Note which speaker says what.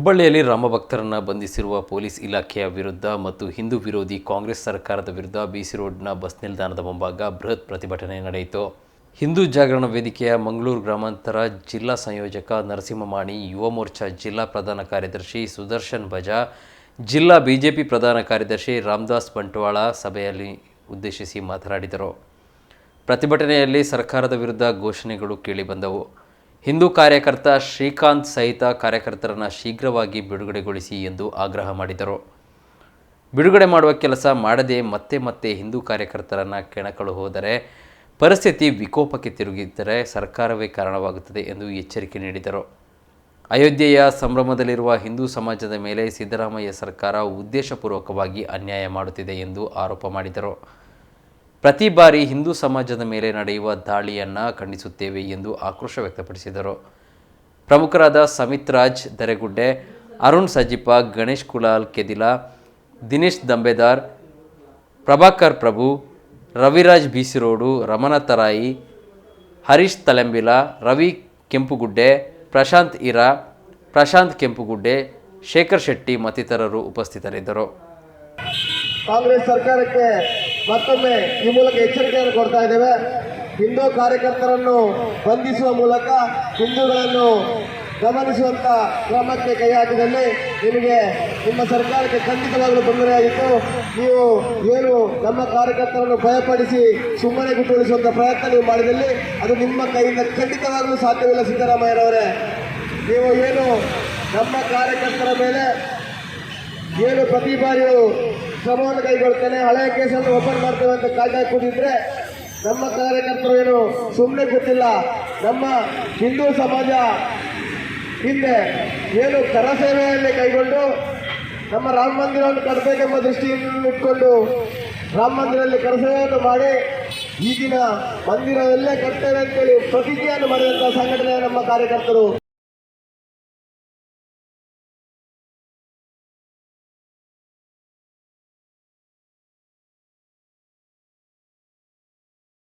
Speaker 1: ಹುಬ್ಬಳ್ಳಿಯಲ್ಲಿ ರಾಮಭಕ್ತರನ್ನು ಬಂಧಿಸಿರುವ ಪೊಲೀಸ್ ಇಲಾಖೆಯ ವಿರುದ್ಧ ಮತ್ತು ಹಿಂದೂ ವಿರೋಧಿ ಕಾಂಗ್ರೆಸ್ ಸರ್ಕಾರದ ವಿರುದ್ಧ ಬಿಸಿ ರೋಡ್ನ ಬಸ್ ನಿಲ್ದಾಣದ ಮುಂಭಾಗ ಬೃಹತ್ ಪ್ರತಿಭಟನೆ ನಡೆಯಿತು. ಹಿಂದೂ ಜಾಗರಣ ವೇದಿಕೆಯ ಮಂಗಳೂರು ಗ್ರಾಮಾಂತರ ಜಿಲ್ಲಾ ಸಂಯೋಜಕ ನರಸಿಂಹಮಾಣಿ, ಯುವ ಮೋರ್ಚಾ ಜಿಲ್ಲಾ ಪ್ರಧಾನ ಕಾರ್ಯದರ್ಶಿ ಸುದರ್ಶನ್ ಭಜಾ, ಜಿಲ್ಲಾ ಬಿಜೆಪಿ ಪ್ರಧಾನ ಕಾರ್ಯದರ್ಶಿ ರಾಮದಾಸ್ ಬಂಟ್ವಾಳ ಸಭೆಯಲ್ಲಿ ಉದ್ದೇಶಿಸಿ ಮಾತನಾಡಿದರು. ಪ್ರತಿಭಟನೆಯಲ್ಲಿ ಸರ್ಕಾರದ ವಿರುದ್ಧ ಘೋಷಣೆಗಳು ಕೇಳಿಬಂದವು. ಹಿಂದೂ ಕಾರ್ಯಕರ್ತ ಶ್ರೀಕಾಂತ್ ಸಹಿತ ಕಾರ್ಯಕರ್ತರನ್ನು ಶೀಘ್ರವಾಗಿ ಬಿಡುಗಡೆಗೊಳಿಸಿ ಎಂದು ಆಗ್ರಹ ಮಾಡಿದರು. ಬಿಡುಗಡೆ ಮಾಡುವ ಕೆಲಸ ಮಾಡದೆ ಮತ್ತೆ ಮತ್ತೆ ಹಿಂದೂ ಕಾರ್ಯಕರ್ತರನ್ನು ಕೆಣಕಲು ಹೋದರೆ ಪರಿಸ್ಥಿತಿ ವಿಕೋಪಕ್ಕೆ ತಿರುಗಿದ್ದರೆ ಸರ್ಕಾರವೇ ಕಾರಣವಾಗುತ್ತದೆ ಎಂದು ಎಚ್ಚರಿಕೆ ನೀಡಿದರು. ಅಯೋಧ್ಯೆಯ ಸಂಭ್ರಮದಲ್ಲಿರುವ ಹಿಂದೂ ಸಮಾಜದ ಮೇಲೆ ಸಿದ್ದರಾಮಯ್ಯ ಸರ್ಕಾರ ಉದ್ದೇಶಪೂರ್ವಕವಾಗಿ ಅನ್ಯಾಯ ಮಾಡುತ್ತಿದೆ ಎಂದು ಆರೋಪ ಮಾಡಿದರು. ಪ್ರತಿ ಬಾರಿ ಹಿಂದೂ ಸಮಾಜದ ಮೇಲೆ ನಡೆಯುವ ದಾಳಿಯನ್ನು ಖಂಡಿಸುತ್ತೇವೆ ಎಂದು ಆಕ್ರೋಶ ವ್ಯಕ್ತಪಡಿಸಿದರು. ಪ್ರಮುಖರಾದ ಸಮಿತ್ ರಾಜ್ ದರೆಗುಡ್ಡೆ, ಅರುಣ್ ಸಜಿಪ ಗಣೇಶ್ ಕುಲಾಲ್ ಕೆದಿಲಾ, ದಿನೇಶ್ ದಂಬೆದಾರ್, ಪ್ರಭಾಕರ್ ಪ್ರಭು, ರವಿರಾಜ್ ಬೀಸಿರೋಡು ರಮಣ ತರಾಯಿ ಹರೀಶ್ ತಲೆಂಬಿಲ, ರವಿ ಕೆಂಪುಗುಡ್ಡೆ, ಪ್ರಶಾಂತ್ ಇರಾ, ಪ್ರಶಾಂತ್ ಕೆಂಪುಗುಡ್ಡೆ, ಶೇಖರ್ ಶೆಟ್ಟಿ ಮತ್ತಿತರರು ಉಪಸ್ಥಿತರಿದ್ದರು.
Speaker 2: ಕಾಂಗ್ರೆಸ್ ಸರ್ಕಾರಕ್ಕೆ ಮತ್ತೊಮ್ಮೆ ಈ ಮೂಲಕ ಎಚ್ಚರಿಕೆಯನ್ನು ಕೊಡ್ತಾ ಇದ್ದೇವೆ. ಹಿಂದೂ ಕಾರ್ಯಕರ್ತರನ್ನು ಬಂಧಿಸುವ ಮೂಲಕ ಹಿಂದೂಗಳನ್ನು ಗಮನಿಸುವಂತ ಕ್ರಮಕ್ಕೆ ಕೈ ಹಾಕಿದಲ್ಲಿ ನಿಮಗೆ ನಿಮ್ಮ ಸರ್ಕಾರಕ್ಕೆ ಖಂಡಿತವಾಗಲೂ ತೊಂದರೆಯಾಗಿತ್ತು ನೀವು ಏನು ನಮ್ಮ ಕಾರ್ಯಕರ್ತರನ್ನು ಭಯಪಡಿಸಿ ಸುಮ್ಮನೆ ಗುಟ್ಟುಗೊಳಿಸುವಂತ ಪ್ರಯತ್ನ ನೀವು ಮಾಡಿದಲ್ಲಿ ಅದು ನಿಮ್ಮ ಕೈಯಿಂದ ಖಂಡಿತವಾಗಲೂ ಸಾಧ್ಯವಿಲ್ಲ ಸಿದ್ದರಾಮಯ್ಯನವರೇ ನೀವು ಏನು ನಮ್ಮ ಕಾರ್ಯಕರ್ತರ ಮೇಲೆ ಏನು ಪ್ರತಿ ಬಾರಿಯೂ ಕ್ರಮವನ್ನು ಕೈಗೊಳ್ತೇನೆ ಹಳೆಯ ಕೇಸನ್ನು ಓಪನ್ ಮಾಡ್ತೇವೆ ಅಂತ ಕಾಯ್ದೆ ಕೂತಿದ್ರೆ ನಮ್ಮ ಕಾರ್ಯಕರ್ತರು ಏನು ಸುಮ್ಮನೆ ಗೊತ್ತಿಲ್ಲ ನಮ್ಮ ಹಿಂದೂ ಸಮಾಜ ಹಿಂದೆ ಏನು ಕರಸೇವೆಯಲ್ಲಿ ಕೈಗೊಂಡು ನಮ್ಮ ರಾಮ ಮಂದಿರವನ್ನು ಕಟ್ಟಬೇಕೆಂಬ ದೃಷ್ಟಿಯನ್ನು ಇಟ್ಕೊಂಡು ರಾಮ ಮಂದಿರದಲ್ಲಿ ಕರಸೇವೆಯನ್ನು ಮಾಡಿ ಈಗಿನ ಮಂದಿರದಲ್ಲೇ ಕಟ್ತೇವೆ ಅಂತೇಳಿ ಪ್ರತಿಜ್ಞೆಯನ್ನು ಮಾಡಿದಂತಹ ಸಂಘಟನೆ ನಮ್ಮ ಕಾರ್ಯಕರ್ತರು.